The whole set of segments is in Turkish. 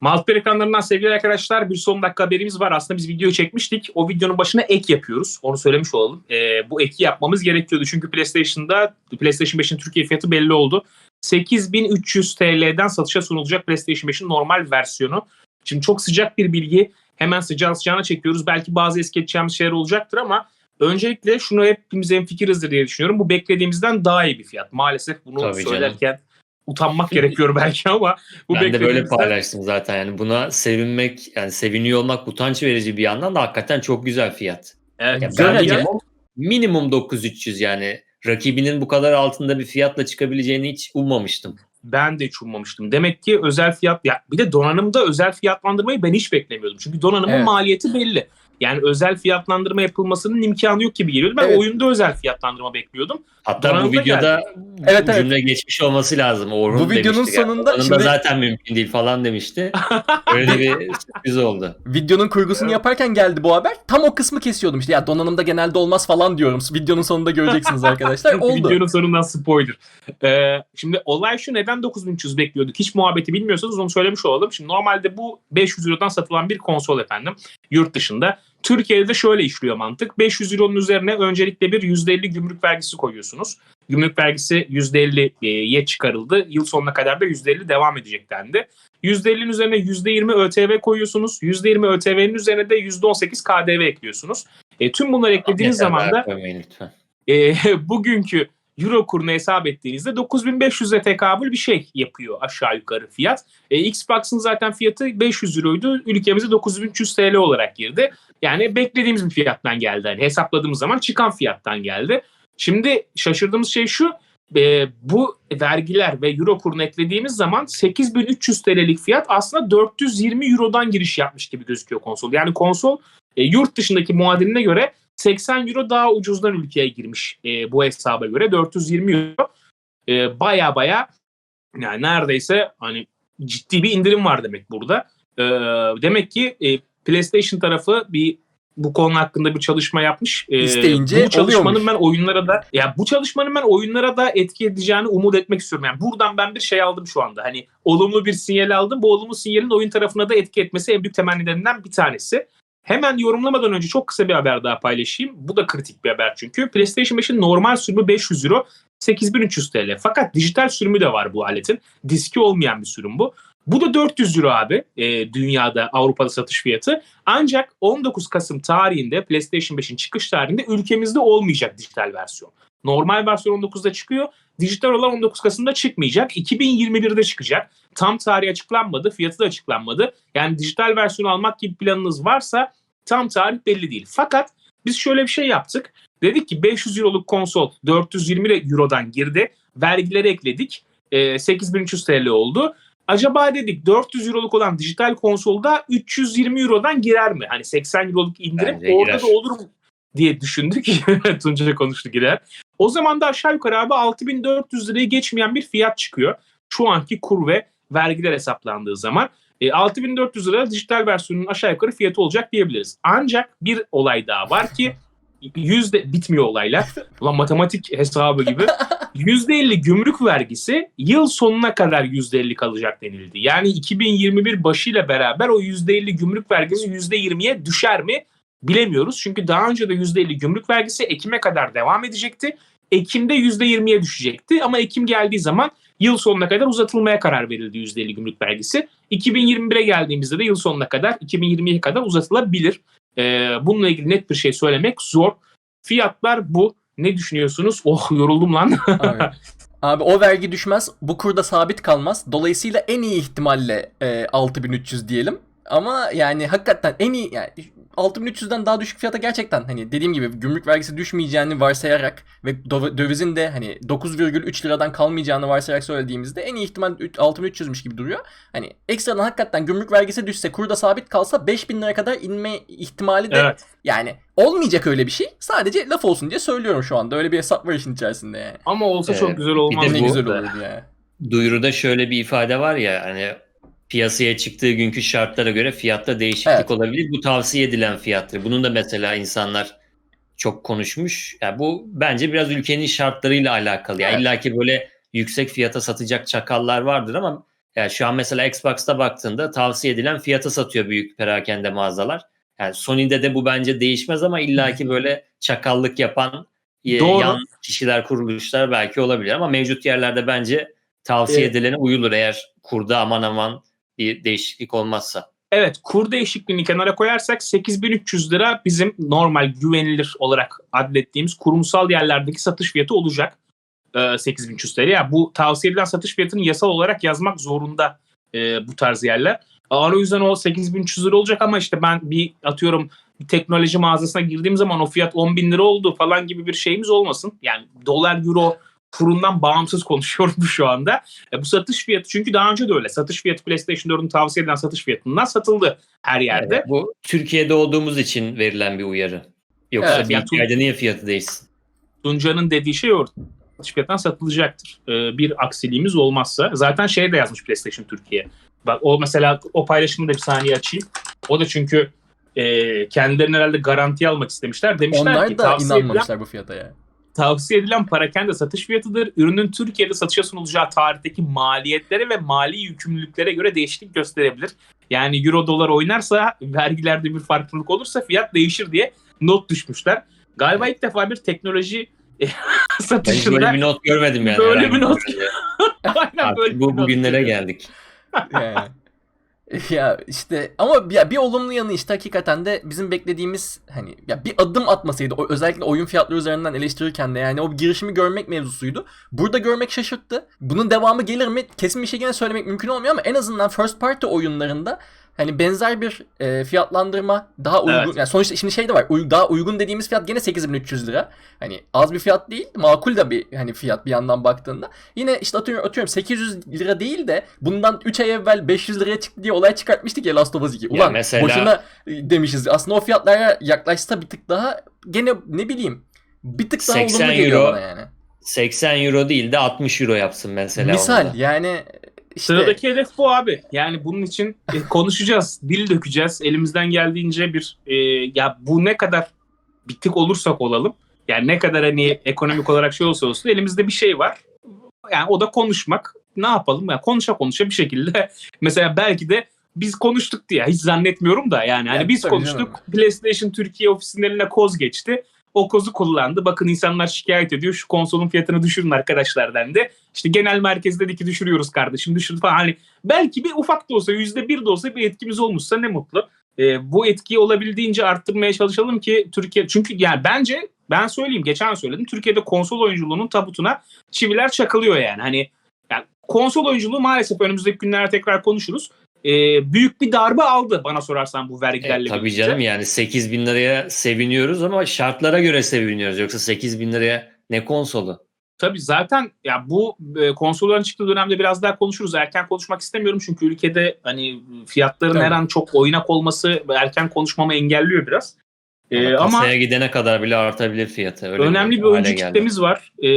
Maltber ekranlarından sevgili arkadaşlar bir son dakika haberimiz var. Aslında biz videoyu çekmiştik. O videonun başına ek yapıyoruz. Onu söylemiş olalım. Ee, bu eki yapmamız gerekiyordu. Çünkü PlayStation'da PlayStation 5'in Türkiye fiyatı belli oldu. 8300 TL'den satışa sunulacak PlayStation 5'in normal versiyonu. Şimdi çok sıcak bir bilgi. Hemen sıcağı sıcağına çekiyoruz. Belki bazı es geçeceğimiz şeyler olacaktır ama öncelikle şunu hepimiz en fikirizdir diye düşünüyorum. Bu beklediğimizden daha iyi bir fiyat. Maalesef bunu Tabii canım. Utanmak gerekiyor belki ama bu ben de böyle paylaştım zaten yani buna sevinmek yani seviniyor olmak utanç verici bir yandan da hakikaten çok güzel fiyat. Evet, Ya güzel minimum, minimum 9300 yani rakibinin bu kadar altında bir fiyatla çıkabileceğini hiç ummamıştım. Ben de hiç ummamıştım. Demek ki özel fiyat ya bir de donanımda özel fiyatlandırmayı ben hiç beklemiyordum. Çünkü donanımın Evet. maliyeti belli. Yani özel fiyatlandırma yapılmasının imkanı yok gibi geliyordu. Ben Evet. oyunda özel fiyatlandırma bekliyordum. Hatta Donanımda bu videoda Evet, bu evet. cümle geçmiş olması lazım. Orhun Bu videonun demişti. Yani sonunda Donanımda şimdi- zaten mümkün değil falan demişti. Öyle bir sürpriz oldu. Videonun kurgusunu yaparken geldi bu haber. Tam o kısmı kesiyordum işte. Ya donanımda genelde olmaz falan diyorum. Videonun sonunda göreceksiniz arkadaşlar. Oldu. Videonun sonundan spoiler. Ee, şimdi olay şu neden 9300 bekliyorduk? Hiç muhabbeti bilmiyorsanız onu söylemiş olalım. Şimdi normalde bu 500 Euro'dan satılan bir konsol efendim. Yurt dışında. Türkiye'de de şöyle işliyor mantık. 500 Euro'nun üzerine öncelikle bir %50 gümrük vergisi koyuyorsunuz. Gümrük vergisi %50'ye çıkarıldı. Yıl sonuna kadar da %50 devam edecek dendi. %50'nin üzerine %20 ÖTV koyuyorsunuz. %20 ÖTV'nin üzerine de %18 KDV ekliyorsunuz. E, tüm bunları eklediğiniz zaman da e, bugünkü euro kurunu hesap ettiğinizde 9500'e tekabül bir şey yapıyor aşağı yukarı fiyat. E, Xbox'ın zaten fiyatı 500 euroydu. Ülkemize 9300 TL olarak girdi. Yani beklediğimiz bir fiyattan geldi. Yani hesapladığımız zaman çıkan fiyattan geldi. Şimdi şaşırdığımız şey şu. e, bu vergiler ve euro kurunu eklediğimiz zaman 8300 TL'lik fiyat aslında 420 eurodan giriş yapmış gibi gözüküyor konsol. Yani konsol e, yurt dışındaki muadiline göre 80 euro daha ucuzdan ülkeye girmiş e, bu hesaba göre 420 euro e, baya baya yani neredeyse hani ciddi bir indirim var demek burada. E, demek ki e, PlayStation tarafı bir bu konu hakkında bir çalışma yapmış. E, İsteyince bu çalışmanın oluyormuş. ben oyunlara da ya bu çalışmanın ben oyunlara da etki edeceğini umut etmek istiyorum. Yani buradan ben bir şey aldım şu anda. Hani olumlu bir sinyal aldım. Bu olumlu sinyalin oyun tarafına da etki etmesi en büyük temennilerinden bir tanesi. Hemen yorumlamadan önce çok kısa bir haber daha paylaşayım. Bu da kritik bir haber çünkü. PlayStation 5'in normal sürümü 500 euro, 8300 TL. Fakat dijital sürümü de var bu aletin. Diski olmayan bir sürüm bu. Bu da 400 euro abi e, dünyada Avrupa'da satış fiyatı. Ancak 19 Kasım tarihinde PlayStation 5'in çıkış tarihinde ülkemizde olmayacak dijital versiyon. Normal versiyon 19'da çıkıyor. Dijital olan 19 Kasım'da çıkmayacak. 2021'de çıkacak. Tam tarihi açıklanmadı. Fiyatı da açıklanmadı. Yani dijital versiyonu almak gibi planınız varsa tam tarih belli değil. Fakat biz şöyle bir şey yaptık. Dedik ki 500 euroluk konsol 420 eurodan girdi. Vergileri ekledik. E, 8300 TL oldu. Acaba dedik 400 euroluk olan dijital konsolda 320 eurodan girer mi? Hani 80 euroluk indirim Bence orada girer. da olur mu diye düşündük. Tunca konuştu girer. O zaman da aşağı yukarı abi 6400 lirayı geçmeyen bir fiyat çıkıyor. Şu anki kur ve vergiler hesaplandığı zaman. E, 6400 lira dijital versiyonun aşağı yukarı fiyatı olacak diyebiliriz. Ancak bir olay daha var ki yüzde bitmiyor olaylar. Ulan matematik hesabı gibi. %50 gümrük vergisi yıl sonuna kadar %50 kalacak denildi. Yani 2021 başıyla beraber o %50 gümrük vergisi %20'ye düşer mi bilemiyoruz. Çünkü daha önce de %50 gümrük vergisi Ekim'e kadar devam edecekti. Ekim'de %20'ye düşecekti ama Ekim geldiği zaman yıl sonuna kadar uzatılmaya karar verildi %50 gümrük vergisi. 2021'e geldiğimizde de yıl sonuna kadar 2020'ye kadar uzatılabilir. Ee, bununla ilgili net bir şey söylemek zor. Fiyatlar bu. Ne düşünüyorsunuz? Oh yoruldum lan. Abi. Abi o vergi düşmez. Bu kurda sabit kalmaz. Dolayısıyla en iyi ihtimalle e, 6300 diyelim. Ama yani hakikaten en iyi yani 6300'den daha düşük fiyata gerçekten hani dediğim gibi gümrük vergisi düşmeyeceğini varsayarak ve döv- dövizin de hani 9,3 liradan kalmayacağını varsayarak söylediğimizde en iyi ihtimal 6300'müş gibi duruyor. Hani ekstradan hakikaten gümrük vergisi düşse kurda sabit kalsa 5000 lira kadar inme ihtimali de evet. yani olmayacak öyle bir şey. Sadece laf olsun diye söylüyorum şu anda. Öyle bir hesap var işin içerisinde yani. Ama olsa Ee, çok güzel olmaz. bir de Ne bu. güzel olurdu ya. Duyuruda şöyle bir ifade var ya hani piyasaya çıktığı günkü şartlara göre fiyatta değişiklik Evet. olabilir. Bu tavsiye edilen fiyattır. Bunun da mesela insanlar çok konuşmuş. Yani bu bence biraz ülkenin şartlarıyla alakalı. Yani Evet. illa ki böyle yüksek fiyata satacak çakallar vardır ama Yani şu an mesela Xbox'ta baktığında tavsiye edilen fiyata satıyor büyük perakende mağazalar. Yani Sony'de de bu bence değişmez ama illaki böyle çakallık yapan e, Doğru. yan kişiler, kuruluşlar belki olabilir ama mevcut yerlerde bence tavsiye Evet. edilene uyulur eğer kurda aman aman bir değişiklik olmazsa. Evet kur değişikliğini kenara koyarsak 8300 lira bizim normal güvenilir olarak adlettiğimiz kurumsal yerlerdeki satış fiyatı olacak. Ee, 8300 TL. Yani bu tavsiye edilen satış fiyatını yasal olarak yazmak zorunda e, bu tarz yerler. O yüzden o 8300 lira olacak ama işte ben bir atıyorum bir teknoloji mağazasına girdiğim zaman o fiyat 10 bin lira oldu falan gibi bir şeyimiz olmasın. Yani dolar euro kurundan bağımsız konuşuyorum şu anda. E, bu satış fiyatı çünkü daha önce de öyle. Satış fiyatı PlayStation 4'ün tavsiye edilen satış fiyatından satıldı her yerde. Evet, bu Türkiye'de olduğumuz için verilen bir uyarı. Yoksa Evet, bir yani hikayede niye fiyatı değişsin? Tunca'nın dediği şey o. Satış fiyatından satılacaktır. E, bir aksiliğimiz olmazsa. Zaten şey de yazmış PlayStation Türkiye. Bak o mesela o paylaşımı da bir saniye açayım. O da çünkü e, kendilerini herhalde garantiye almak istemişler. Demişler Onlar ki da edilen, inanmamışlar bu fiyata ya. Tavsiye edilen parakende satış fiyatıdır. Ürünün Türkiye'de satışa sunulacağı tarihteki maliyetlere ve mali yükümlülüklere göre değişiklik gösterebilir. Yani euro dolar oynarsa vergilerde bir farklılık olursa fiyat değişir diye not düşmüşler. Galiba ilk defa bir teknoloji Ben hiç satışında böyle bir not görmedim yani. Böyle bir not. Aynen Artık böyle bir bu not bugünlere geldik. Yani. ya işte ama bir, bir olumlu yanı işte hakikaten de bizim beklediğimiz hani ya bir adım atmasaydı o, özellikle oyun fiyatları üzerinden eleştirirken de yani o girişimi görmek mevzusuydu. Burada görmek şaşırttı. Bunun devamı gelir mi? Kesin bir şey gene söylemek mümkün olmuyor ama en azından first party oyunlarında hani benzer bir e, fiyatlandırma daha uygun. Evet. Yani sonuçta şimdi şey de var. uy- daha uygun dediğimiz fiyat gene 8300 lira. Hani az bir fiyat değil, makul da bir hani fiyat bir yandan baktığında. Yine işte atıyorum, atıyorum 800 lira değil de bundan 3 ay evvel 500 liraya çıktı diye olay çıkartmıştık ya Last of Us 2. Ulan mesela- boşuna e, demişiz. Aslında o fiyatlara yaklaşsa bir tık daha gene ne bileyim bir tık daha 80 olumlu geliyor euro bana yani. 80 euro değil de 60 euro yapsın mesela. Misal onu da. yani işte Sıradaki hedef bu abi. Yani bunun için e, konuşacağız, dil dökeceğiz. Elimizden geldiğince bir e, ya bu ne kadar bitik olursak olalım. Yani ne kadar hani ekonomik olarak şey olsa olsun elimizde bir şey var. Yani o da konuşmak. Ne yapalım? Yani konuşa konuşa bir şekilde mesela belki de biz konuştuk diye hiç zannetmiyorum da yani hani Yani biz konuştuk. canım. PlayStation Türkiye ofisinin eline koz geçti. O kozu kullandı. Bakın insanlar şikayet ediyor. Şu konsolun fiyatını düşürün arkadaşlar dendi. İşte genel merkez dedi ki düşürüyoruz kardeşim düşür falan. Hani belki bir ufak da olsa yüzde bir de olsa bir etkimiz olmuşsa ne mutlu. Ee, bu etkiyi olabildiğince arttırmaya çalışalım ki Türkiye çünkü yani bence ben söyleyeyim geçen söyledim Türkiye'de konsol oyunculuğunun tabutuna çiviler çakılıyor yani. Hani yani konsol oyunculuğu maalesef önümüzdeki günlerde tekrar konuşuruz. Ee, büyük bir darbe aldı bana sorarsan bu E, vergilerle tabii birlikte. canım yani 8 bin liraya seviniyoruz ama şartlara göre seviniyoruz. Yoksa 8 bin liraya ne konsolu? Tabii zaten ya bu e, konsolların çıktığı dönemde biraz daha konuşuruz. Erken konuşmak istemiyorum çünkü ülkede hani fiyatların Tabii. her an çok oynak olması erken konuşmamı engelliyor biraz. Ee, Ama kasaya gidene kadar bile artabilir fiyatı. Öyle önemli bir hale oyuncu geldi. kitlemiz var. Ee,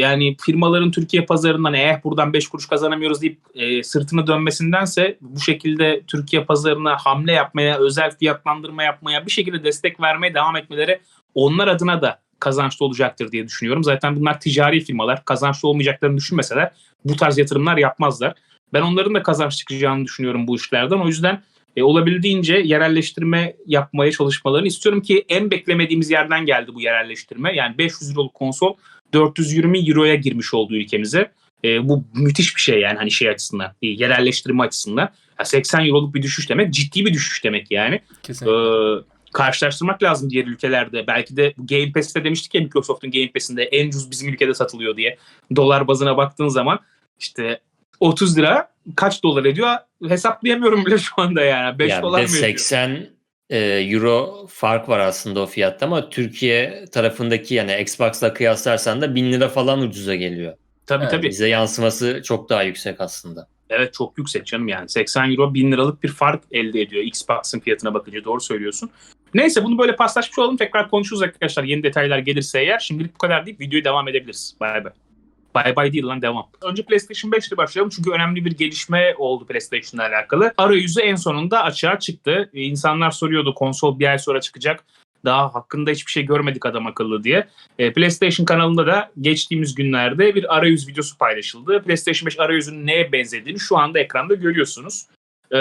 yani firmaların Türkiye pazarından eh buradan 5 kuruş kazanamıyoruz deyip e, sırtını dönmesindense bu şekilde Türkiye pazarına hamle yapmaya, özel fiyatlandırma yapmaya, bir şekilde destek vermeye devam etmeleri onlar adına da kazançlı olacaktır diye düşünüyorum. Zaten bunlar ticari firmalar. Kazançlı olmayacaklarını düşünmeseler bu tarz yatırımlar yapmazlar. Ben onların da kazanç çıkacağını düşünüyorum bu işlerden. O yüzden e, olabildiğince yerelleştirme yapmaya çalışmalarını istiyorum ki en beklemediğimiz yerden geldi bu yerelleştirme. Yani 500 euroluk konsol 420 euroya girmiş oldu ülkemize. E, bu müthiş bir şey yani hani şey açısından, e, yerelleştirme açısından. Ya 80 euroluk bir düşüş demek ciddi bir düşüş demek yani. kesinlikle. Ee, karşılaştırmak lazım diğer ülkelerde. Belki de Game Pass'te demiştik ya Microsoft'un Game Pass'inde en ucuz bizim ülkede satılıyor diye. Dolar bazına baktığın zaman işte 30 lira kaç dolar ediyor hesaplayamıyorum bile şu anda yani. 5 Yani dolar mı ediyor? 80 e, euro fark var aslında o fiyatta ama Türkiye tarafındaki yani Xbox'la kıyaslarsan da 1000 lira falan ucuza geliyor. Tabii Evet, tabii. Bize yansıması çok daha yüksek aslında. Evet çok yüksek canım yani. 80 euro 1000 liralık bir fark elde ediyor Xbox'ın fiyatına bakınca doğru söylüyorsun. Neyse bunu böyle paslaşmış olalım. Tekrar konuşuruz arkadaşlar. Yeni detaylar gelirse eğer. Şimdilik bu kadar deyip videoyu devam edebiliriz. Bay bay. Bay bay değil lan devam. Önce PlayStation 5 ile başlayalım çünkü önemli bir gelişme oldu PlayStation'la alakalı. Arayüzü en sonunda açığa çıktı. İnsanlar soruyordu konsol bir ay sonra çıkacak. Daha hakkında hiçbir şey görmedik adam akıllı diye. E, PlayStation kanalında da geçtiğimiz günlerde bir arayüz videosu paylaşıldı. PlayStation 5 arayüzünün neye benzediğini şu anda ekranda görüyorsunuz. E,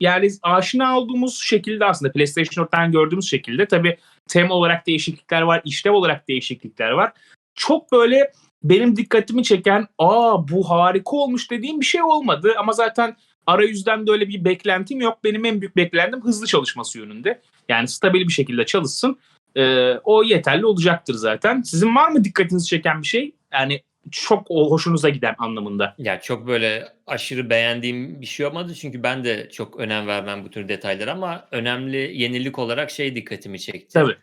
yani aşina olduğumuz şekilde aslında PlayStation 4'ten gördüğümüz şekilde tabii tema olarak değişiklikler var, işlev olarak değişiklikler var. Çok böyle benim dikkatimi çeken aa bu harika olmuş dediğim bir şey olmadı ama zaten arayüzden de öyle bir beklentim yok. Benim en büyük beklentim hızlı çalışması yönünde. Yani stabil bir şekilde çalışsın. Ee, o yeterli olacaktır zaten. Sizin var mı dikkatinizi çeken bir şey? Yani çok hoşunuza giden anlamında. Ya çok böyle aşırı beğendiğim bir şey olmadı çünkü ben de çok önem vermem bu tür detaylara ama önemli yenilik olarak şey dikkatimi çekti. Tabii.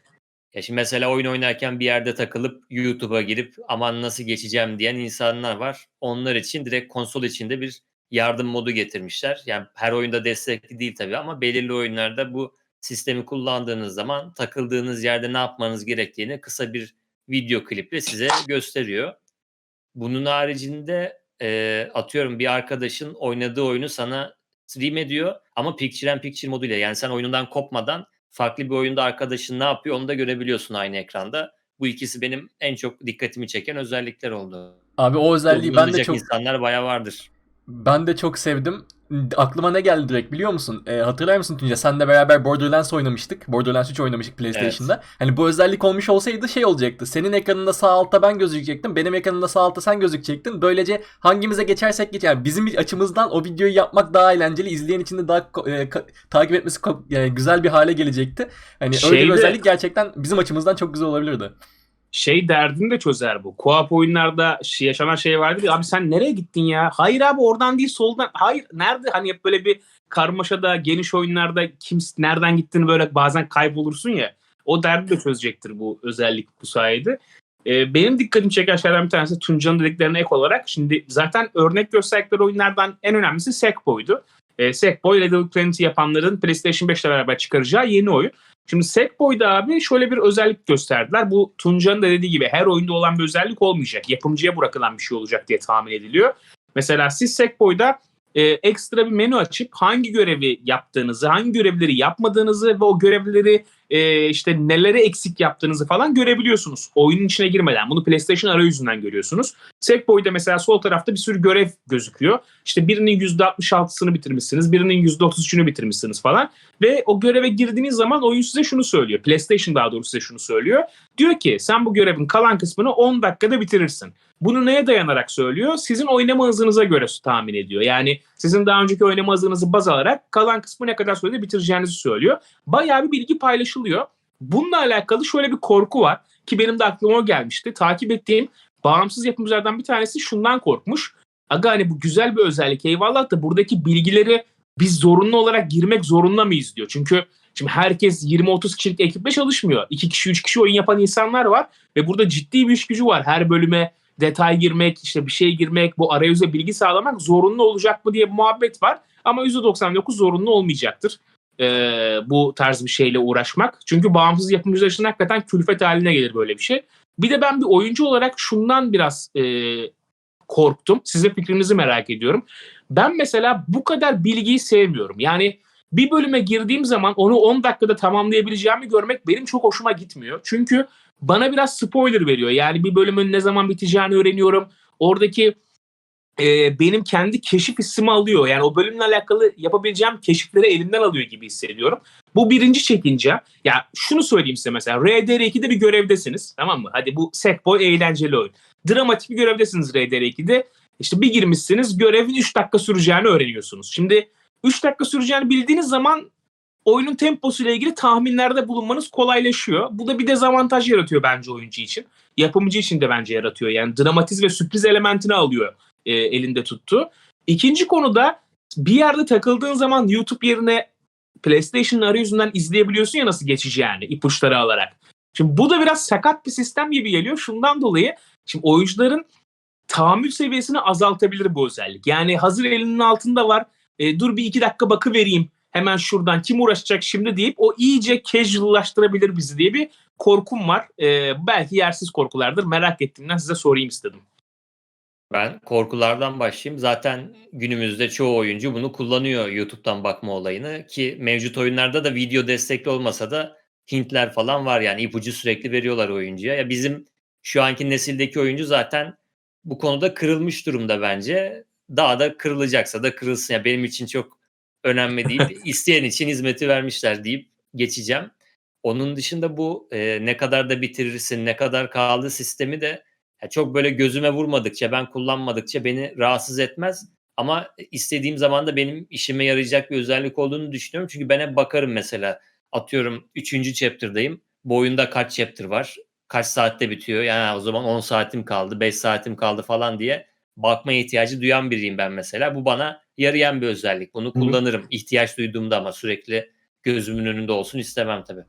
Ya şimdi mesela oyun oynarken bir yerde takılıp YouTube'a girip aman nasıl geçeceğim diyen insanlar var. Onlar için direkt konsol içinde bir yardım modu getirmişler. Yani her oyunda destekli değil tabii ama belirli oyunlarda bu sistemi kullandığınız zaman takıldığınız yerde ne yapmanız gerektiğini kısa bir video kliple size gösteriyor. Bunun haricinde e, atıyorum bir arkadaşın oynadığı oyunu sana stream ediyor ama picture in picture moduyla yani sen oyundan kopmadan farklı bir oyunda arkadaşın ne yapıyor onu da görebiliyorsun aynı ekranda. Bu ikisi benim en çok dikkatimi çeken özellikler oldu. Abi o özelliği ben de çok insanlar bayağı vardır. ben de çok sevdim. Aklıma ne geldi direkt biliyor musun? Ee, hatırlar mısın Tunca? Senle beraber Borderlands oynamıştık. Borderlands 3 oynamıştık PlayStation'da. Hani bu özellik olmuş olsaydı şey olacaktı. Senin ekranında sağ altta ben gözükecektim. Benim ekranımda sağ altta sen gözükecektin. Böylece hangimize geçersek geçer. Yani bizim açımızdan o videoyu yapmak daha eğlenceli. İzleyen için de daha e, takip etmesi yani güzel bir hale gelecekti. Hani öyle bir Şeyde- özellik gerçekten bizim açımızdan çok güzel olabilirdi. Şey derdini de çözer bu. Co-op oyunlarda yaşanan şey vardı ya abi sen nereye gittin ya? Hayır abi oradan değil soldan. Hayır nerede? Hani hep böyle bir karmaşada geniş oyunlarda kim nereden gittiğini böyle bazen kaybolursun ya. O derdi de çözecektir bu özellik bu sayede. Ee, benim dikkatimi çeken şeylerden bir tanesi Tunca'nın dediklerine ek olarak. Şimdi zaten örnek gösterdikleri oyunlardan en önemlisi Sackboy'du. Ee, Sackboy, Little Planet'i yapanların PlayStation 5 ile beraber çıkaracağı yeni oyun. Şimdi Sackboy'da abi şöyle bir özellik gösterdiler. Bu Tunca'nın da dediği gibi her oyunda olan bir özellik olmayacak. Yapımcıya bırakılan bir şey olacak diye tahmin ediliyor. Mesela siz Sackboy'da e, ekstra bir menü açıp hangi görevi yaptığınızı, hangi görevleri yapmadığınızı ve o görevleri e, işte neleri eksik yaptığınızı falan görebiliyorsunuz. Oyunun içine girmeden. Bunu PlayStation arayüzünden görüyorsunuz. Sackboy'da mesela sol tarafta bir sürü görev gözüküyor. İşte birinin %66'sını bitirmişsiniz, birinin %33'ünü bitirmişsiniz falan. Ve o göreve girdiğiniz zaman oyun size şunu söylüyor. PlayStation daha doğrusu size şunu söylüyor. Diyor ki sen bu görevin kalan kısmını 10 dakikada bitirirsin. Bunu neye dayanarak söylüyor? Sizin oynama hızınıza göre tahmin ediyor. Yani sizin daha önceki oynama hızınızı baz alarak kalan kısmı ne kadar sürede bitireceğinizi söylüyor. Bayağı bir bilgi paylaşılıyor. Bununla alakalı şöyle bir korku var ki benim de aklıma o gelmişti. Takip ettiğim bağımsız yapımcılardan bir tanesi şundan korkmuş. Aga hani bu güzel bir özellik eyvallah da buradaki bilgileri biz zorunlu olarak girmek zorunda mıyız diyor. Çünkü şimdi herkes 20-30 kişilik ekiple çalışmıyor. 2 kişi 3 kişi oyun yapan insanlar var ve burada ciddi bir iş gücü var. Her bölüme detay girmek, işte bir şey girmek, bu arayüze bilgi sağlamak zorunlu olacak mı diye bir muhabbet var. Ama %99 zorunlu olmayacaktır ee, bu tarz bir şeyle uğraşmak. Çünkü bağımsız yapımcılar için hakikaten külfet haline gelir böyle bir şey. Bir de ben bir oyuncu olarak şundan biraz e, korktum. Size fikrinizi merak ediyorum. Ben mesela bu kadar bilgiyi sevmiyorum. Yani bir bölüme girdiğim zaman onu 10 dakikada tamamlayabileceğimi görmek benim çok hoşuma gitmiyor. Çünkü bana biraz spoiler veriyor. Yani bir bölümün ne zaman biteceğini öğreniyorum. Oradaki e, benim kendi keşif hissimi alıyor. Yani o bölümle alakalı yapabileceğim keşifleri elimden alıyor gibi hissediyorum. Bu birinci çekince. Ya şunu söyleyeyim size mesela. RDR2'de bir görevdesiniz. Tamam mı? Hadi bu Sackboy eğlenceli oyun. Dramatik bir görevdesiniz RDR2'de. İşte bir girmişsiniz görevin 3 dakika süreceğini öğreniyorsunuz. Şimdi 3 dakika süreceğini bildiğiniz zaman oyunun temposuyla ilgili tahminlerde bulunmanız kolaylaşıyor. Bu da bir dezavantaj yaratıyor bence oyuncu için. Yapımcı için de bence yaratıyor. Yani dramatiz ve sürpriz elementini alıyor e, elinde tuttu. İkinci konuda bir yerde takıldığın zaman YouTube yerine PlayStation'ın arayüzünden izleyebiliyorsun ya nasıl geçeceğini ipuçları alarak. Şimdi bu da biraz sakat bir sistem gibi geliyor. Şundan dolayı şimdi oyuncuların tahammül seviyesini azaltabilir bu özellik. Yani hazır elinin altında var. E, dur bir iki dakika bakı vereyim. Hemen şuradan kim uğraşacak şimdi deyip o iyice casuallaştırabilir bizi diye bir korkum var. E, belki yersiz korkulardır. Merak ettiğimden size sorayım istedim. Ben korkulardan başlayayım. Zaten günümüzde çoğu oyuncu bunu kullanıyor YouTube'dan bakma olayını ki mevcut oyunlarda da video destekli olmasa da hintler falan var yani ipucu sürekli veriyorlar oyuncuya. Ya bizim şu anki nesildeki oyuncu zaten bu konuda kırılmış durumda bence. Daha da kırılacaksa da kırılsın. Ya benim için çok önemli değil. İsteyen için hizmeti vermişler deyip geçeceğim. Onun dışında bu e, ne kadar da bitirirsin, ne kadar kaldı sistemi de çok böyle gözüme vurmadıkça, ben kullanmadıkça beni rahatsız etmez. Ama istediğim zaman da benim işime yarayacak bir özellik olduğunu düşünüyorum. Çünkü ben hep bakarım mesela. Atıyorum 3. chapter'dayım. Bu oyunda kaç chapter var? Kaç saatte bitiyor? Yani o zaman 10 saatim kaldı, 5 saatim kaldı falan diye bakmaya ihtiyacı duyan biriyim ben mesela. Bu bana yarayan bir özellik. Bunu kullanırım ihtiyaç duyduğumda ama sürekli gözümün önünde olsun istemem tabii.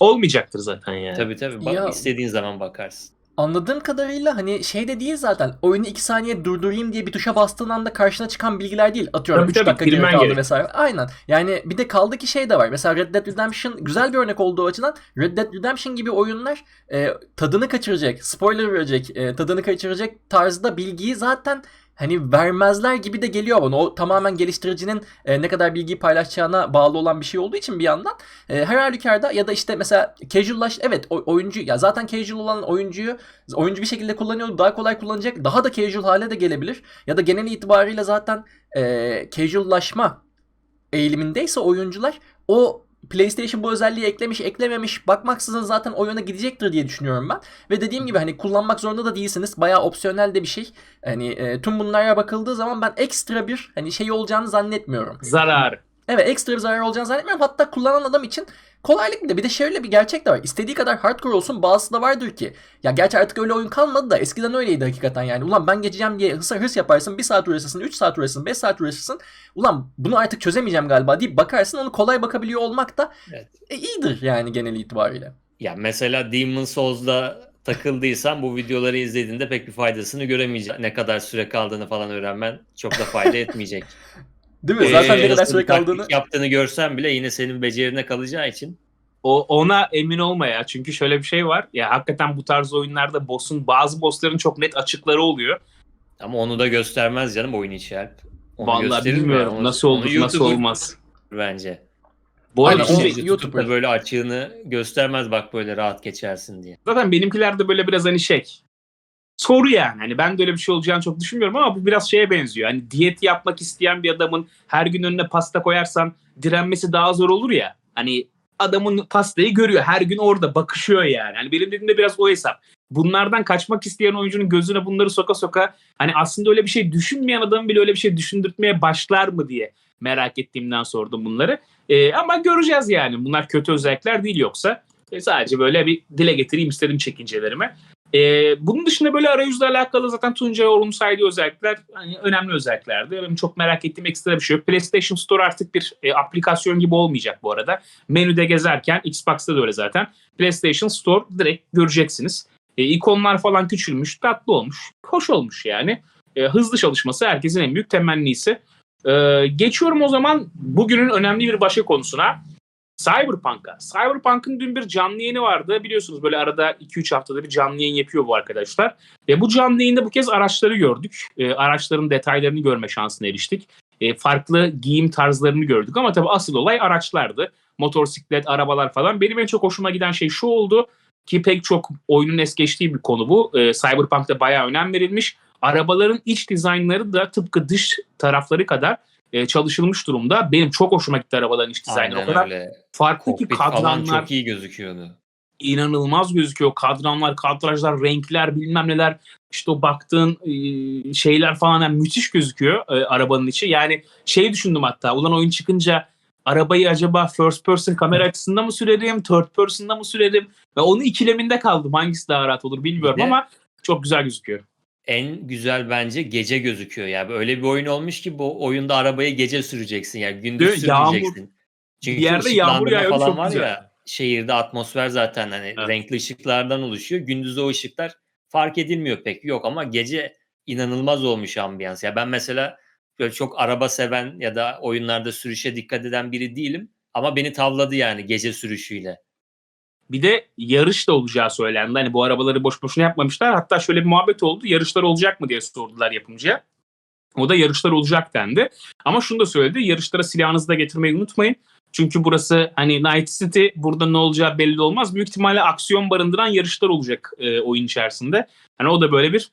Olmayacaktır zaten yani. Tabii tabii. Bak, Ya- istediğin zaman bakarsın. Anladığım kadarıyla hani şey de değil zaten. Oyunu 2 saniye durdurayım diye bir tuşa bastığın anda karşına çıkan bilgiler değil. Atıyorum Tabii 3 tabii, dakika geri kaldı gerek. vesaire. Aynen. Yani bir de kaldı ki şey de var. Mesela Red Dead Redemption güzel bir örnek olduğu açıdan Red Dead Redemption gibi oyunlar e, tadını kaçıracak, spoiler verecek, e, tadını kaçıracak tarzda bilgiyi zaten hani vermezler gibi de geliyor bana. O tamamen geliştiricinin e, ne kadar bilgiyi paylaşacağına bağlı olan bir şey olduğu için bir yandan e, her halükarda ya da işte mesela casuallaş evet oyuncu ya zaten casual olan oyuncuyu oyuncu bir şekilde kullanıyor daha kolay kullanacak daha da casual hale de gelebilir ya da genel itibariyle zaten e, casuallaşma eğilimindeyse oyuncular o PlayStation bu özelliği eklemiş eklememiş bakmaksızın zaten oyuna gidecektir diye düşünüyorum ben. Ve dediğim gibi hani kullanmak zorunda da değilsiniz. Bayağı opsiyonel de bir şey. Hani e, tüm bunlara bakıldığı zaman ben ekstra bir hani şey olacağını zannetmiyorum. Zarar. Evet ekstra bir zarar olacağını zannetmiyorum. Hatta kullanan adam için kolaylık bir de. Şöyle bir gerçek de var. İstediği kadar hardcore olsun bazısı da vardır ki. Ya gerçi artık öyle oyun kalmadı da eskiden öyleydi hakikaten yani. Ulan ben geçeceğim diye hırs, hırs yaparsın. 1 saat uğraşırsın, 3 saat uğraşırsın, 5 saat uğraşırsın. Ulan bunu artık çözemeyeceğim galiba deyip bakarsın. Onu kolay bakabiliyor olmak da Evet. e, iyidir yani genel itibariyle. Ya mesela Demon Souls'da takıldıysan bu videoları izlediğinde pek bir faydasını göremeyeceksin. Ne kadar süre kaldığını falan öğrenmen çok da fayda etmeyecek. Değil mi? Ee, Zaten ne kadar süre kaldığını... yaptığını görsen bile yine senin becerine kalacağı için O ona emin olma ya. Çünkü şöyle bir şey var. Ya hakikaten bu tarz oyunlarda boss'un bazı boss'ların çok net açıkları oluyor. ama onu da göstermez canım oyun içi Alp. Onu Vallahi bilmiyorum Onu- nasıl onu olur nasıl olmaz. Bence. Bu arada Aynen, YouTuber. YouTube'da böyle açığını göstermez bak böyle rahat geçersin diye. zaten benimkiler de böyle biraz hani şey soru yani. Hani ben de öyle bir şey olacağını çok düşünmüyorum ama bu biraz şeye benziyor. Hani diyet yapmak isteyen bir adamın her gün önüne pasta koyarsan direnmesi daha zor olur ya. Hani adamın pastayı görüyor. Her gün orada bakışıyor yani. Hani benim dediğimde biraz o hesap. Bunlardan kaçmak isteyen oyuncunun gözüne bunları soka soka hani aslında öyle bir şey düşünmeyen adamın bile öyle bir şey düşündürtmeye başlar mı diye merak ettiğimden sordum bunları. Ee, ama göreceğiz yani. Bunlar kötü özellikler değil yoksa. E, sadece böyle bir dile getireyim istedim çekincelerimi. Ee, bunun dışında böyle arayüzle alakalı zaten Tuncay Orhun saydığı özellikler hani önemli özelliklerdi. Benim çok merak ettiğim ekstra bir şey yok. PlayStation Store artık bir e, aplikasyon gibi olmayacak bu arada. Menüde gezerken Xbox'ta da öyle zaten. PlayStation Store direkt göreceksiniz. E, ikonlar falan küçülmüş, tatlı olmuş, hoş olmuş yani. E, hızlı çalışması herkesin en büyük temennisi. E, geçiyorum o zaman bugünün önemli bir başka konusuna. Cyberpunk'a. Cyberpunk'ın dün bir canlı yayını vardı. Biliyorsunuz böyle arada 2-3 haftada bir canlı yayın yapıyor bu arkadaşlar. Ve bu canlı yayında bu kez araçları gördük. E, araçların detaylarını görme şansına eriştik. E, farklı giyim tarzlarını gördük ama tabii asıl olay araçlardı. Motosiklet, arabalar falan. Benim en çok hoşuma giden şey şu oldu ki pek çok oyunun es geçtiği bir konu bu. E, Cyberpunk'ta bayağı önem verilmiş. Arabaların iç dizaynları da tıpkı dış tarafları kadar e, çalışılmış durumda. Benim çok hoşuma gitti arabaların iç dizaynı. Aynen o kadar öyle. farklı ki Kokpit falan kadranlar çok iyi gözüküyordu. inanılmaz gözüküyor. Kadranlar, kadrajlar, renkler bilmem neler. İşte o baktığın e, şeyler falan yani müthiş gözüküyor e, arabanın içi. Yani şey düşündüm hatta ulan oyun çıkınca arabayı acaba first person kamera açısında mı sürerim, third person'da mı sürerim? Ve onun ikileminde kaldım. Hangisi daha rahat olur bilmiyorum de- ama çok güzel gözüküyor. En güzel bence gece gözüküyor ya. Öyle bir oyun olmuş ki bu oyunda arabayı gece süreceksin yani gündüz Değil mi? Yağmur- sürmeyeceksin. Çünkü bir yerde yağmur yağıyor, falan çok var güzel. ya şehirde atmosfer zaten hani Evet. renkli ışıklardan oluşuyor. Gündüz o ışıklar fark edilmiyor pek yok ama gece inanılmaz olmuş ambiyans. Ya ben mesela böyle çok araba seven ya da oyunlarda sürüşe dikkat eden biri değilim ama beni tavladı yani gece sürüşüyle. Bir de yarış da olacağı söylendi. Hani bu arabaları boş boşuna yapmamışlar. Hatta şöyle bir muhabbet oldu. Yarışlar olacak mı diye sordular yapımcıya. O da yarışlar olacak dendi. Ama şunu da söyledi. Yarışlara silahınızı da getirmeyi unutmayın. Çünkü burası hani Night City burada ne olacağı belli olmaz. Büyük ihtimalle aksiyon barındıran yarışlar olacak e, oyun içerisinde. Hani o da böyle bir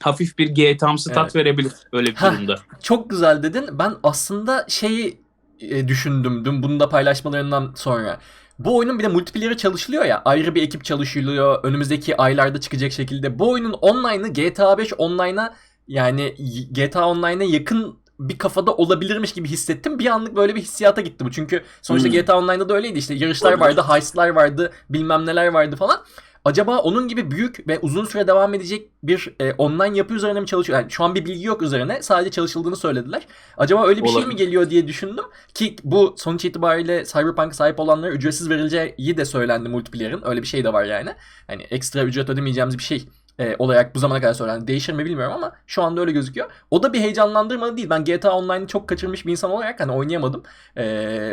hafif bir GTA'msı tat Evet. verebilir öyle bir durumda. Çok güzel dedin. Ben aslında şeyi e, düşündüm dün bunu da paylaşmalarından sonra. Bu oyunun bir de multiplayer'ı çalışılıyor ya. Ayrı bir ekip çalışılıyor. Önümüzdeki aylarda çıkacak şekilde. Bu oyunun online'ı GTA 5 online'a yani GTA Online'a yakın bir kafada olabilirmiş gibi hissettim. Bir anlık böyle bir hissiyata gitti bu. Çünkü sonuçta Hmm. GTA Online'da da öyleydi işte. Yarışlar Olabilir. vardı, heist'lar vardı, bilmem neler vardı falan. Acaba onun gibi büyük ve uzun süre devam edecek bir e, online yapı üzerine mi çalışıyor? Yani şu an bir bilgi yok üzerine. Sadece çalışıldığını söylediler. Acaba öyle bir şey mi Olabilir. geliyor diye düşündüm. Ki bu sonuç itibariyle Cyberpunk'a sahip olanlara ücretsiz verileceği de söylendi multiplayer'ın. Öyle bir şey de var yani. Hani ekstra ücret ödemeyeceğimiz bir şey e, olarak bu zamana kadar söylendi. Değişir mi bilmiyorum ama şu anda öyle gözüküyor. O da bir heyecanlandırmadı değil. Ben GTA Online'ı çok kaçırmış bir insan olarak hani oynayamadım. E,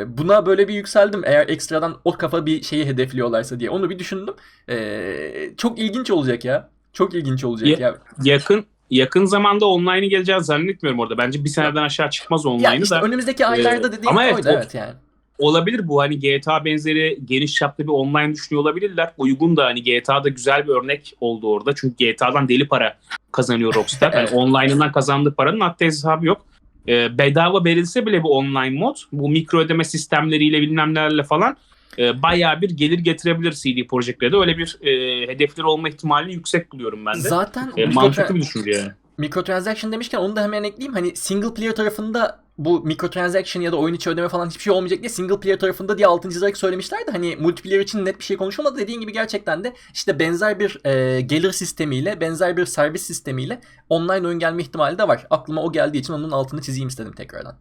buna böyle bir yükseldim. Eğer ekstradan o kafa bir şeyi hedefliyorlarsa diye. Onu bir düşündüm. E, çok ilginç olacak ya. Çok ilginç olacak Ya- ya. Yakın yakın zamanda online'ı geleceğini zannetmiyorum orada. Bence bir seneden aşağı çıkmaz Ya online'ı işte da. önümüzdeki aylarda Ee, dediğim ama evet, oydu o- evet yani. Olabilir bu hani GTA benzeri geniş çaplı bir online düşünüyor olabilirler. Uygun da hani GTA'da güzel bir örnek oldu orada. Çünkü GTA'dan deli para kazanıyor Rockstar. Evet. Yani online'ından kazandığı paranın haddi hesabı yok. Ee, bedava verilse bile bu online mod bu mikro ödeme sistemleriyle bilmem nelerle falan e, bayağı bir gelir getirebilir CD Projekt Red'e. Öyle bir e, hedefleri olma ihtimalini yüksek buluyorum ben de. Zaten E, mantıklı bir düşünce yani. Microtransaction demişken onu da hemen ekleyeyim. Hani single player tarafında bu microtransaction ya da oyun içi ödeme falan hiçbir şey olmayacak diye single player tarafında diye altını çizerek söylemişlerdi. Hani multiplayer için net bir şey konuşulmadı. Dediğin gibi gerçekten de işte benzer bir e, gelir sistemiyle, benzer bir servis sistemiyle online oyun gelme ihtimali de var. Aklıma o geldiği için onun altını çizeyim istedim tekrardan.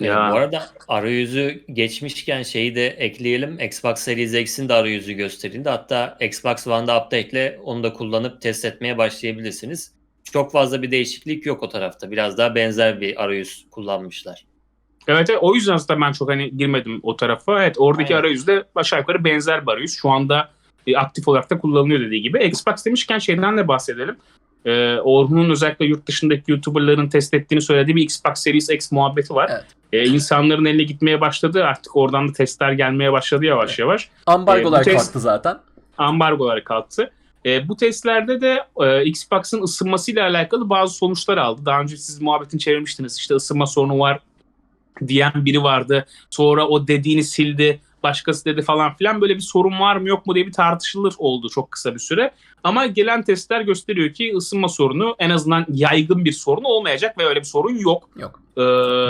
Ee, Ya. Bu arada arayüzü geçmişken şeyi de ekleyelim. Xbox Series X'in de arayüzü gösterildi. Hatta Xbox One'da update ile onu da kullanıp test etmeye başlayabilirsiniz. Çok fazla bir değişiklik yok o tarafta. Biraz daha benzer bir arayüz kullanmışlar. Evet, evet o yüzden zaten ben çok hani girmedim o tarafa. Evet oradaki Aynen. arayüzde aşağı yukarı benzer bir arayüz. Şu anda e, aktif olarak da kullanılıyor dediği gibi. Xbox demişken şeyden de bahsedelim. Ee, Orhun'un özellikle yurt dışındaki YouTuber'ların test ettiğini söylediği bir Xbox Series X muhabbeti var. Evet. Ee, insanların eline gitmeye başladı. Artık oradan da testler gelmeye başladı yavaş Evet. yavaş. Ambargolar E, bu test- kalktı zaten. ambargolar kalktı. E, bu testlerde de e, Xbox'ın ısınmasıyla alakalı bazı sonuçlar aldı. Daha önce siz muhabbetini çevirmiştiniz. İşte ısınma sorunu var diyen biri vardı. Sonra o dediğini sildi. Başkası dedi falan filan. Böyle bir sorun var mı yok mu diye bir tartışılır oldu çok kısa bir süre. Ama gelen testler gösteriyor ki ısınma sorunu en azından yaygın bir sorun olmayacak ve öyle bir sorun yok. Yok. Ee,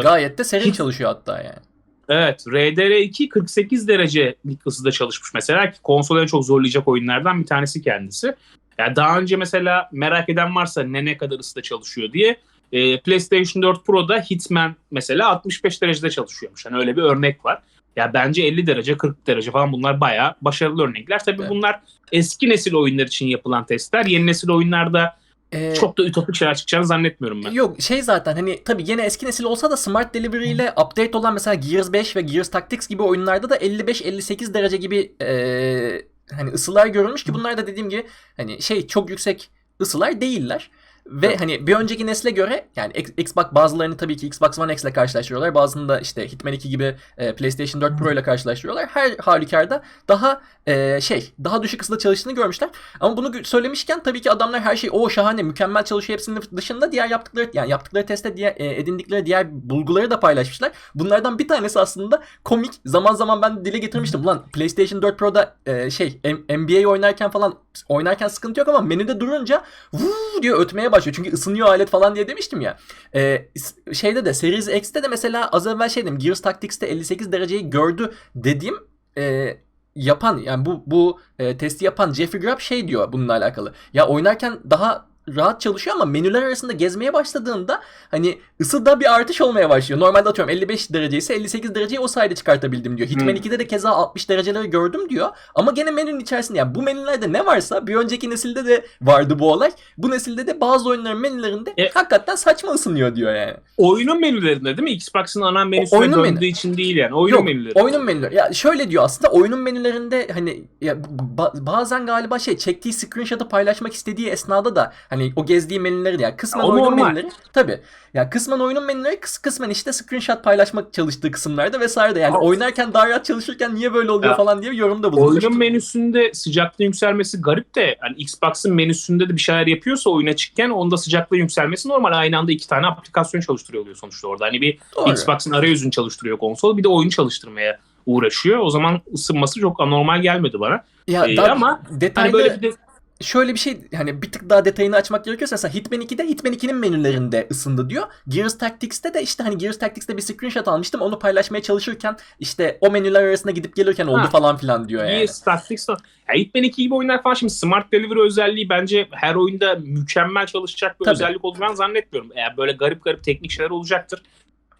Gayet de serin çalışıyor hatta yani. Evet, RDR2 48 derecelik ısıda çalışmış mesela ki konsolu en çok zorlayacak oyunlardan bir tanesi kendisi. Yani daha önce mesela merak eden varsa ne ne kadar ısıda çalışıyor diye e, PlayStation 4 Pro'da Hitman mesela 65 derecede çalışıyormuş. Yani öyle bir örnek var. Ya bence 50 derece 40 derece falan bunlar bayağı başarılı örnekler. Tabii Evet. bunlar eski nesil oyunlar için yapılan testler. Yeni nesil oyunlarda Ee, çok da ütopik şeyler çıkacağını zannetmiyorum ben. Yok şey zaten hani tabii gene eski nesil olsa da Smart Delivery ile update olan mesela Gears 5 ve Gears Tactics gibi oyunlarda da 55-58 derece gibi eee, hani ısılar görülmüş ki bunlar da dediğim gibi hani şey çok yüksek ısılar değiller. Ve Evet. hani bir önceki nesle göre yani Xbox bazılarını tabii ki Xbox One X ile karşılaştırıyorlar. Bazısını da işte Hitman 2 gibi e, PlayStation 4 Pro ile karşılaştırıyorlar. Her halükarda daha e, şey daha düşük ısıda çalıştığını görmüşler. Ama bunu söylemişken tabii ki adamlar her şey o şahane mükemmel çalışıyor hepsinin dışında diğer yaptıkları yani yaptıkları testte diğer e, edindikleri diğer bulguları da paylaşmışlar. Bunlardan bir tanesi aslında komik. Zaman zaman ben dile getirmiştim. Ulan PlayStation 4 Pro'da e, şey M- NBA oynarken falan oynarken sıkıntı yok ama menüde durunca vuu diye ötmeye başlıyor. Çünkü ısınıyor alet falan diye demiştim ya. E, s- şeyde de Series X'te de mesela az evvel şey dedim. Gears Tactics'te 58 dereceyi gördü dediğim e, yapan yani bu bu e, testi yapan Jeffrey Grubb şey diyor bununla alakalı. Ya oynarken daha rahat çalışıyor ama menüler arasında gezmeye başladığında hani ısıda bir artış olmaya başlıyor. Normalde atıyorum 55 derece ise 58 dereceyi o sayede çıkartabildim diyor. Hitman Hmm. 2'de de keza 60 dereceleri gördüm diyor. Ama gene menünün içerisinde yani bu menülerde ne varsa bir önceki nesilde de vardı bu olay. Bu nesilde de bazı oyunların menülerinde E- hakikaten saçma ısınıyor diyor yani. Oyunun menülerinde değil mi? Xbox'ın ana menüsüne oyunun döndüğü menü. için değil yani. Oyunun Yok, menüleri. Oyunun menüleri. Ya şöyle diyor aslında oyunun menülerinde hani ya ba- bazen galiba şey çektiği screenshot'ı paylaşmak istediği esnada da hani Hani o gezdiği menüleri de yani kısmen O oyunun normal. menüleri tabii. Ya kısmen oyunun menüleri kıs, kısmen işte screenshot paylaşmak çalıştığı kısımlarda vesaire de yani Ama- oynarken daha rahat çalışırken niye böyle oluyor Ya, falan diye bir yorumda bulunmuş. Oyunun menüsünde sıcaklığın yükselmesi garip de hani Xbox'ın menüsünde de bir şeyler yapıyorsa oyun açıkken onda sıcaklığın yükselmesi normal. Aynı anda iki tane aplikasyon çalıştırıyor oluyor sonuçta orada. Hani bir Doğru. Xbox'ın arayüzünü çalıştırıyor konsol bir de oyunu çalıştırmaya uğraşıyor. O zaman ısınması çok anormal gelmedi bana. Ya Ee, ama detaylı Hani böyle bir de şöyle bir şey hani bir tık daha detayını açmak gerekirse mesela Hitman 2'de Hitman 2'nin menülerinde ısındı diyor. Gears Tactics'te de işte hani Gears Tactics'te bir screenshot almıştım. Onu paylaşmaya çalışırken işte o menüler arasında gidip gelirken oldu Ha. falan filan diyor yani. iyi Statistics ya Hitman 2 gibi oyunlar falan şimdi Smart Delivery özelliği bence her oyunda mükemmel çalışacak bir Tabii. özellik olduğunu ben zannetmiyorum. Eğer böyle garip garip teknik şeyler olacaktır.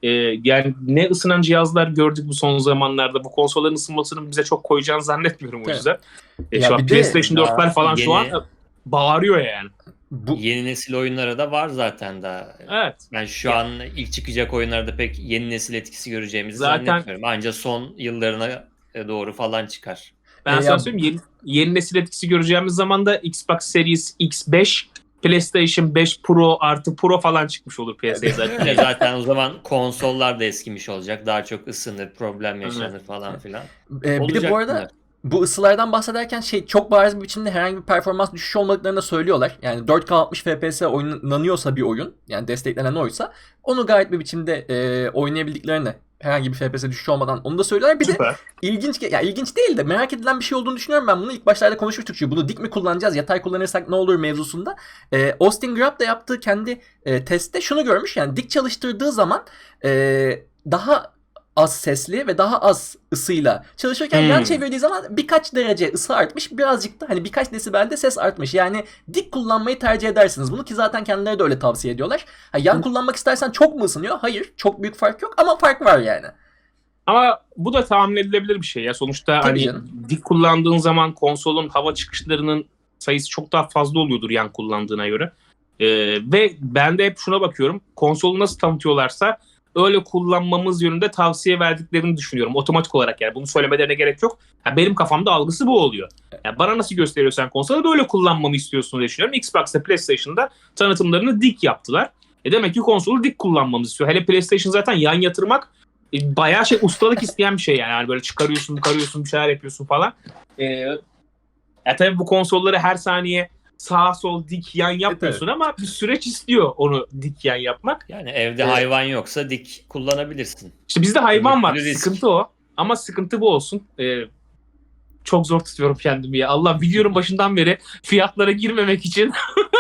Ee, yani ne ısınan cihazlar gördük bu son zamanlarda. Bu konsolların ısınmasının bize çok koyacağını zannetmiyorum o Evet. yüzden. E, Ya şu an PlayStation daha 4'ler falan şu yeni- an bağırıyor yani. Bu Yeni nesil oyunlara da var zaten daha. Evet. Ben şu an ilk çıkacak oyunlarda pek yeni nesil etkisi göreceğimizi Zaten- zannetmiyorum. Ancak son yıllarına doğru falan çıkar. Ben E, sana ya- söyleyeyim yeni, yeni nesil etkisi göreceğimiz zaman da Xbox Series X5 PlayStation 5 Pro artı Pro falan çıkmış olur piyasaya zaten. Ve zaten o zaman konsollar da eskimiş olacak. Daha çok ısınır, problem yaşanır falan filan. e, bir de bu arada bunlar. bu ısılardan bahsederken şey çok bariz bir biçimde herhangi bir performans düşüşü olmadıklarını da söylüyorlar. Yani 4K 60 FPS oynanıyorsa bir oyun yani desteklenen oysa onu gayet bir biçimde e, oynayabildiklerini herhangi bir FPS düşüşü olmadan onu da söylüyorlar. Bir de Süper. İlginç, ya ilginç değil de merak edilen bir şey olduğunu düşünüyorum ben bunu. ilk başlarda konuşmuştuk çünkü bunu dik mi kullanacağız, yatay kullanırsak ne olur mevzusunda. Ee, Austin Grabb da yaptığı kendi e, testte şunu görmüş yani dik çalıştırdığı zaman e, daha az sesli ve daha az ısıyla çalışırken Hmm. yan çevirdiği zaman birkaç derece ısı artmış birazcık da hani birkaç desibelde ses artmış yani dik kullanmayı tercih edersiniz bunu ki zaten kendileri de öyle tavsiye ediyorlar. Ha, yan Hı. kullanmak istersen çok mu ısınıyor? Hayır çok büyük fark yok ama fark var yani. Ama bu da tahmin edilebilir bir şey ya. Sonuçta Tabii hani canım. dik kullandığın zaman konsolun hava çıkışlarının sayısı çok daha fazla oluyordur yan kullandığına göre. Ee, ve ben de hep şuna bakıyorum. Konsolu nasıl tanıtıyorlarsa öyle kullanmamız yönünde tavsiye verdiklerini düşünüyorum. Otomatik olarak yani. Bunu söylemelerine gerek yok. Ha, benim kafamda algısı bu oluyor. Yani bana nasıl gösteriyorsan konsolu böyle kullanmamı istiyorsun diye düşünüyorum. Xbox'ta PlayStation'da tanıtımlarını dik yaptılar. E demek ki konsolu dik kullanmamızı istiyor. Hele PlayStation zaten yan yatırmak e, bayağı şey ustalık isteyen bir şey yani. yani böyle çıkarıyorsun, çıkarıyorsun, bir şeyler yapıyorsun falan. Ee, ya tabii bu konsolları her saniye sağ sol dik yan yapmıyorsun ama bir süreç istiyor onu dik yan yapmak. Yani evde Evet. hayvan yoksa dik kullanabilirsin. İşte bizde hayvan var. Risk. Sıkıntı o. Ama sıkıntı bu olsun. Ee, çok zor tutuyorum kendimi ya. Allah videonun başından beri fiyatlara girmemek için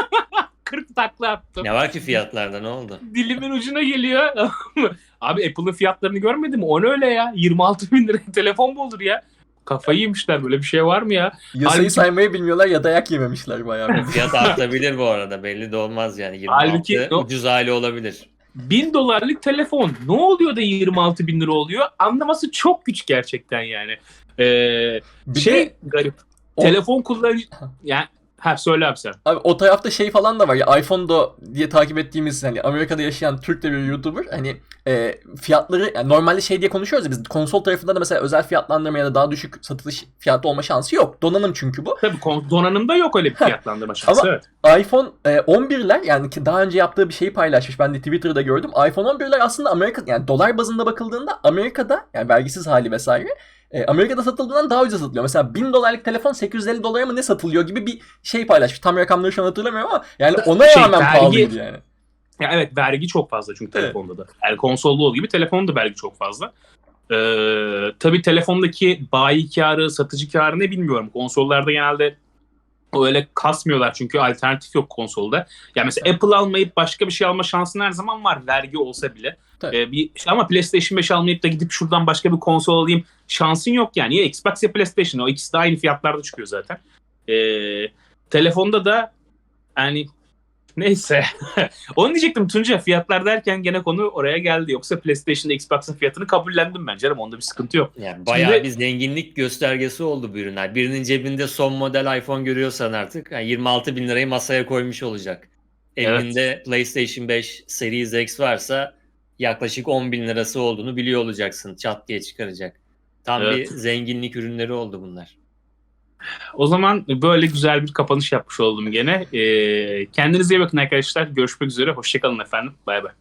40 takla attım. Ne var ki fiyatlarda ne oldu? Dilimin ucuna geliyor. Abi Apple'ın fiyatlarını görmedin mi? O ne öyle ya? 26 bin liraya telefon mu olur ya? Kafayı yemişler böyle bir şey var mı ya? Yasayı Halbuki- saymayı bilmiyorlar ya dayak yememişler bayağı. bir. Fiyat artabilir bu arada belli de olmaz yani. 26 Halbuki ucuz hali olabilir. 1000 dolarlık telefon ne oluyor da 26 bin lira oluyor? Anlaması çok güç gerçekten yani. Ee, Bir şey de garip. o- Telefon kullanıcı... Yani Ha söyle abi sen. Abi o tarafta şey falan da var ya iPhone'da diye takip ettiğimiz hani Amerika'da yaşayan Türk de bir YouTuber hani e, fiyatları yani normalde şey diye konuşuyoruz ya biz konsol tarafında da mesela özel fiyatlandırma ya da daha düşük satılış fiyatı olma şansı yok. Donanım çünkü bu. Tabii donanımda yok öyle bir fiyatlandırma şansı. Ama- evet. iPhone e, 11'ler yani ki daha önce yaptığı bir şeyi paylaşmış. Ben de Twitter'da gördüm. iPhone 11'ler aslında Amerika yani dolar bazında bakıldığında Amerika'da yani vergisiz hali vesaire e, Amerika'da satıldığından daha ucuz satılıyor. Mesela 1000 dolarlık telefon 850 dolara mı ne satılıyor gibi bir şey paylaşmış. Tam rakamları şu an hatırlamıyorum ama yani ona Şey, rağmen vergi- pahalıydı yani. Ya evet vergi çok fazla çünkü Evet. telefonda da. Yani konsolda olduğu gibi telefonda da vergi çok fazla. Ee, tabii telefondaki bayi karı, satıcı karı ne bilmiyorum. Konsollarda genelde öyle kasmıyorlar çünkü alternatif yok konsolda. Yani mesela Apple almayıp başka bir şey alma şansın her zaman var vergi olsa bile. Tabii. Ee, bir ama PlayStation 5 almayıp da gidip şuradan başka bir konsol alayım şansın yok yani. Ya Xbox ya PlayStation o ikisi de aynı fiyatlarda çıkıyor zaten. Ee, telefonda da yani neyse. Onu diyecektim Tunca fiyatlar derken gene konu oraya geldi. Yoksa PlayStation'da Xbox'ın fiyatını kabullendim ben canım. Onda bir sıkıntı yok. Yani bayağı Şimdi- bir zenginlik göstergesi oldu bu ürünler. Birinin cebinde son model iPhone görüyorsan artık yani 26 bin lirayı masaya koymuş olacak. Evet. Evinde PlayStation 5 Series X varsa yaklaşık 10 bin lirası olduğunu biliyor olacaksın. Çat diye çıkaracak. Tam Evet. bir zenginlik ürünleri oldu bunlar. O zaman böyle güzel bir kapanış yapmış oldum gene. Ee, kendinize iyi bakın arkadaşlar. Görüşmek üzere. Hoşçakalın efendim. Bay bay.